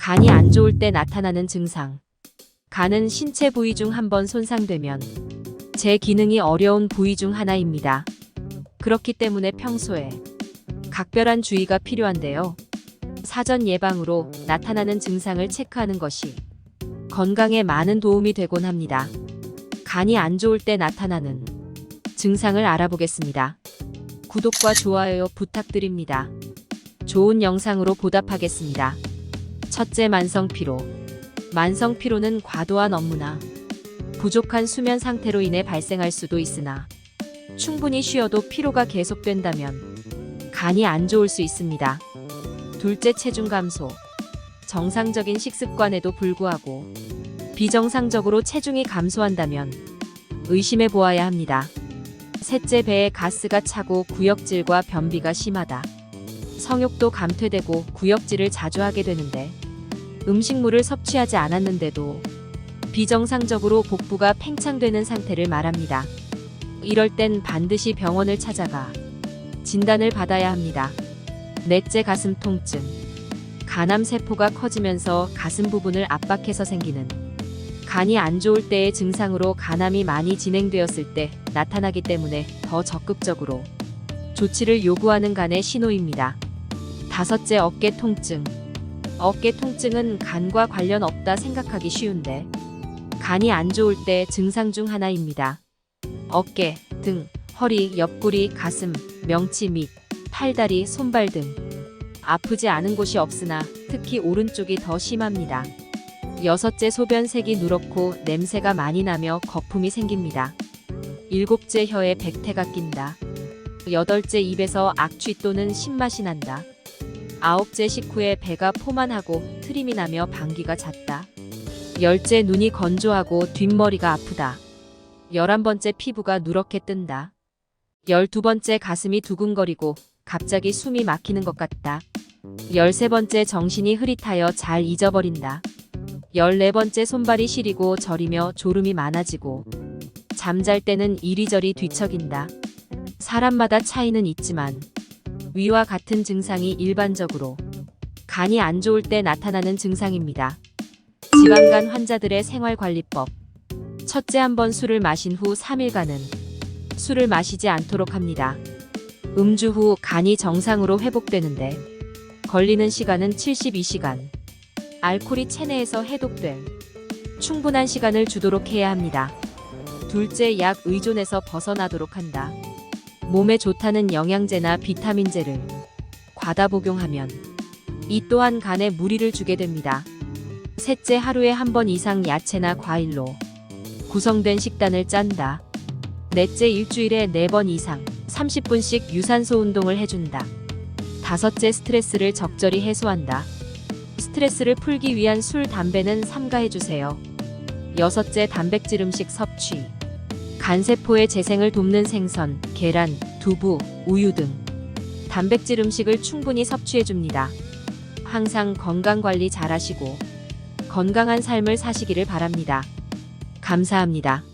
간이 안 좋을 때 나타나는 증상. 간은 신체 부위 중 한 번 손상되면 제 기능이 어려운 부위 중 하나입니다. 그렇기 때문에 평소에 각별한 주의가 필요한데요. 사전 예방으로 나타나는 증상을 체크하는 것이 건강에 많은 도움이 되곤 합니다. 간이 안 좋을 때 나타나는 증상을 알아보겠습니다. 구독과 좋아요 부탁드립니다. 좋은 영상으로 보답하겠습니다. 첫째 만성 피로. 만성 피로는 과도한 업무나 부족한 수면 상태로 인해 발생할 수도 있으나 충분히 쉬어도 피로가 계속된다면 간이 안 좋을 수 있습니다. 둘째 체중 감소. 정상적인 식습관에도 불구하고 비정상적으로 체중이 감소한다면 의심해 보아야 합니다. 셋째 배에 가스가 차고 구역질과 변비가 심하다. 성욕도 감퇴되고 구역질을 자주 하게 되는데 음식물을 섭취하지 않았는데도 비정상적으로 복부가 팽창되는 상태를 말합니다. 이럴 땐 반드시 병원을 찾아가 진단을 받아야 합니다. 넷째 가슴 통증. 간암 세포가 커지면서 가슴 부분을 압박해서 생기는 간이 안 좋을 때의 증상으로 간암이 많이 진행되었을 때 나타나기 때문에 더 적극적으로 조치를 요구하는 간의 신호입니다. 다섯째 어깨 통증. 어깨 통증은 간과 관련 없다 생각하기 쉬운데 간이 안 좋을 때 증상 중 하나입니다. 어깨, 등, 허리, 옆구리, 가슴, 명치 및 팔다리, 손발 등 아프지 않은 곳이 없으나 특히 오른쪽이 더 심합니다. 여섯째 소변 색이 누렇고 냄새가 많이 나며 거품이 생깁니다. 일곱째 혀에 백태가 낀다. 여덟째 입에서 악취 또는 신맛이 난다. 아홉째 식후에 배가 포만하고 트림이 나며 방귀가 잦다. 열째 눈이 건조하고 뒷머리가 아프다. 열한 번째 피부가 누렇게 뜬다. 열두 번째 가슴이 두근거리고 갑자기 숨이 막히는 것 같다. 열세 번째 정신이 흐릿하여 잘 잊어버린다. 열네 번째 손발이 시리고 저리며 졸음이 많아지고 잠잘 때는 이리저리 뒤척인다. 사람마다 차이는 있지만 위와 같은 증상이 일반적으로 간이 안 좋을 때 나타나는 증상입니다. 지방간 환자들의 생활관리법. 첫째 한 번 술을 마신 후 3일간은 술을 마시지 않도록 합니다. 음주 후 간이 정상으로 회복되는데 걸리는 시간은 72시간. 알코올이 체내에서 해독될 충분한 시간을 주도록 해야 합니다. 둘째 약 의존에서 벗어나도록 한다. 몸에 좋다는 영양제나 비타민제를 과다 복용하면 이 또한 간에 무리를 주게 됩니다. 셋째 하루에 한 번 이상 야채나 과일로 구성된 식단을 짠다. 넷째 일주일에 네 번 이상 30분씩 유산소 운동을 해준다. 다섯째 스트레스를 적절히 해소한다. 스트레스를 풀기 위한 술, 담배는 삼가해주세요. 여섯째 단백질 음식 섭취. 간세포의 재생을 돕는 생선, 계란, 두부, 우유 등 단백질 음식을 충분히 섭취해줍니다. 항상 건강 관리 잘 하시고 건강한 삶을 사시기를 바랍니다. 감사합니다.